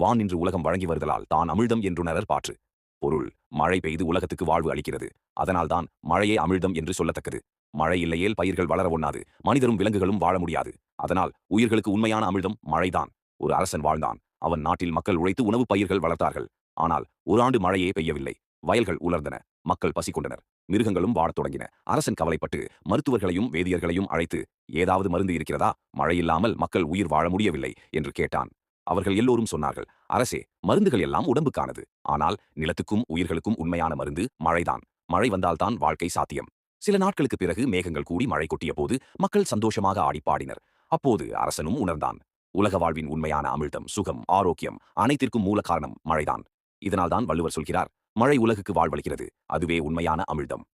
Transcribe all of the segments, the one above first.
வான் என்று உலகம் வழங்கி வருதலால் தான் அமிழ்தம் என்றுணரர் பாற்று. பொருள் மழை பெய்து உலகத்துக்கு வாழ்வு அளிக்கிறது. அதனால்தான் மழையே அமிழ்தம் என்று சொல்லத்தக்கது. மழை இல்லையேல் பயிர்கள் வளர ஒண்ணாது. மனிதரும் விலங்குகளும் வாழ முடியாது. அதனால் உயிர்களுக்கு உண்மையான அமிழ்தம் மழைதான். ஒரு அரசன் வாழ்ந்தான். அவன் நாட்டில் மக்கள் உழைத்து உணவு பயிர்கள் வளர்த்தார்கள். ஆனால் ஒரு ஆண்டு மழையே பெய்யவில்லை. வயல்கள் உலர்ந்தன. மக்கள் பசி கொண்டனர் மிருகங்களும் வாழத் தொடங்கின. அரசன் கவலைப்பட்டு மருத்துவர்களையும் வேதியர்களையும் அழைத்து ஏதாவது மருந்து இருக்கிறதா? மழையில்லாமல் மக்கள் உயிர் வாழ முடியவில்லை என்று கேட்டான். அவர்கள் எல்லோரும் சொன்னார்கள் அரசே மருந்துகள் எல்லாம் உடம்புக்கானது. ஆனால் நிலத்துக்கும் உயிர்களுக்கும் உண்மையான மருந்து மழைதான். மழை வந்தால்தான் வாழ்க்கை சாத்தியம். சில நாட்களுக்கு பிறகு மேகங்கள் கூடி மழை கொட்டிய போது மக்கள் சந்தோஷமாக ஆடிப்பாடினர் அப்போது அரசனும் உணர்ந்தான் உலக வாழ்வின் உண்மையான அமிழ்தம் சுகம் ஆரோக்கியம் அனைத்திற்கும் மூல காரணம் மழைதான். இதனால்தான் வள்ளுவர் சொல்கிறார் மழை உலகுக்கு வாழ்வளிக்கிறது அதுவே உண்மையான அமிழ்தம்.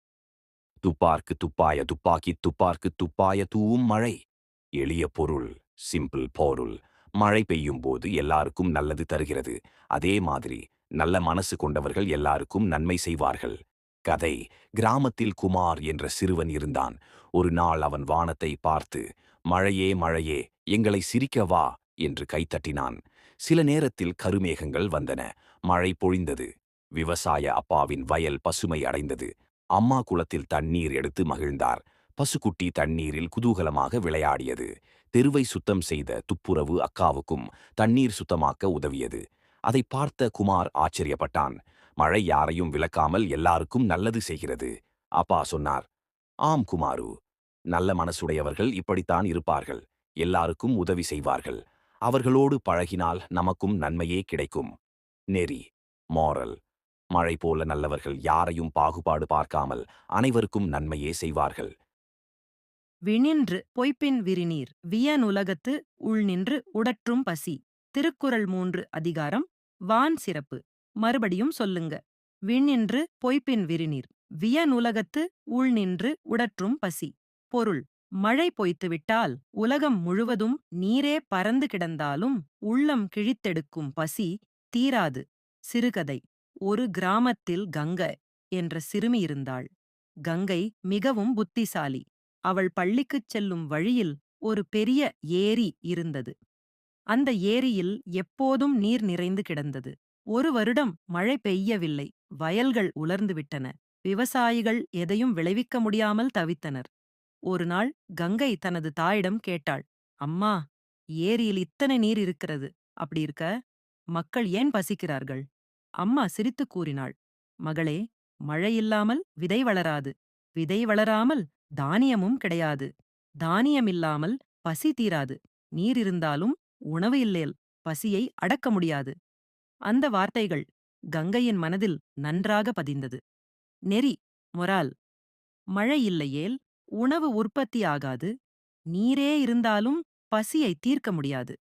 துப்பார்க்கு துப்பாய துப்பாக்கி துப்பார்க்கு துப்பாய தூவும் மழை. எளிய பொருள் சிம்பிள் பொருள். மழை பெய்யும் போது எல்லாருக்கும் நல்லது தருகிறது. அதே மாதிரி நல்ல மனசு கொண்டவர்கள் எல்லாருக்கும் நன்மை செய்வார்கள். கதை. கிராமத்தில் குமார் என்ற சிறுவன் இருந்தான். ஒரு நாள் அவன் வானத்தை பார்த்து மழையே மழையே எங்களை சிரிக்க வா என்று கைத்தட்டினான். சில நேரத்தில் கருமேகங்கள் வந்தன. மழை பொழிந்தது. விவசாய அப்பாவின் வயல் பசுமை அடைந்தது. அம்மா குளத்தில் தண்ணீர் எடுத்து மகிழ்ந்தார். பசுக்குட்டி தண்ணீரில் குதூகலமாக விளையாடியது. தெருவை சுத்தம் செய்த துப்புரவு அக்காவுக்கும் தண்ணீர் சுத்தமாக்க உதவியது. அதை பார்த்த குமார் ஆச்சரியப்பட்டான். மழை யாரையும் விளக்காமல் எல்லாருக்கும் நல்லது செய்கிறது அப்பா சொன்னார். ஆம் குமாரு. நல்ல மனசுடையவர்கள் இப்படித்தான் இருப்பார்கள். எல்லாருக்கும் உதவி செய்வார்கள். அவர்களோடு பழகினால் நமக்கும் நன்மையே கிடைக்கும். நெறி. மோரல். மழை போல நல்லவர்கள் யாரையும் பாகுபாடு பார்க்காமல் அனைவருக்கும் நன்மையே செய்வார்கள். வினின்று பொய்ப்பின் விரிநீர் வியனுலகத்து உள்நின்று உடற்றும் பசி. திருக்குறள் மூன்று அதிகாரம் வான் சிறப்பு. மறுபடியும் சொல்லுங்க. விண்ணின்று பொய்ப்பின் விரிநீர் வியனுலகத்து உள்நின்று உடற்றும் பசி. பொருள் மழை பொய்த்துவிட்டால் உலகம் முழுவதும் நீரே பறந்து கிடந்தாலும் உள்ளம் கிழித்தெடுக்கும் பசி தீராது. சிறுகதை ஒரு கிராமத்தில் கங்க என்ற சிறுமி இருந்தாள். கங்கை மிகவும் புத்திசாலி. அவள் பள்ளிக்குச் செல்லும் வழியில் ஒரு பெரிய ஏரி இருந்தது. அந்த ஏரியில் எப்போதும் நீர் நிறைந்து கிடந்தது. ஒரு வருடம் மழை பெய்யவில்லை. வயல்கள் உலர்ந்துவிட்டன விவசாயிகள் எதையும் விளைவிக்க முடியாமல் தவித்தனர். ஒரு நாள் கங்கை தனது தாயிடம் கேட்டாள் அம்மா ஏரியில் இத்தனை நீர் இருக்கிறது. அப்படி இருக்க மக்கள் ஏன் பசிக்கிறார்கள்? அம்மா சிரித்துக் கூறினாள் மகளே மழை இல்லாமல் விதை வளராது. விதை வளராமல் தானியமும் கிடையாது. தானியமில்லாமல் பசி தீராது. நீர் இருந்தாலும் உணவு இல்லேல் பசியை அடக்க முடியாது. அந்த வார்த்தைகள் கங்கையின் மனதில் நன்றாக பதிந்தது. நெறி மொரால் மழை இல்லையேல் உணவு உற்பத்தி ஆகாது. நீரே இருந்தாலும் பசியை தீர்க்க முடியாது.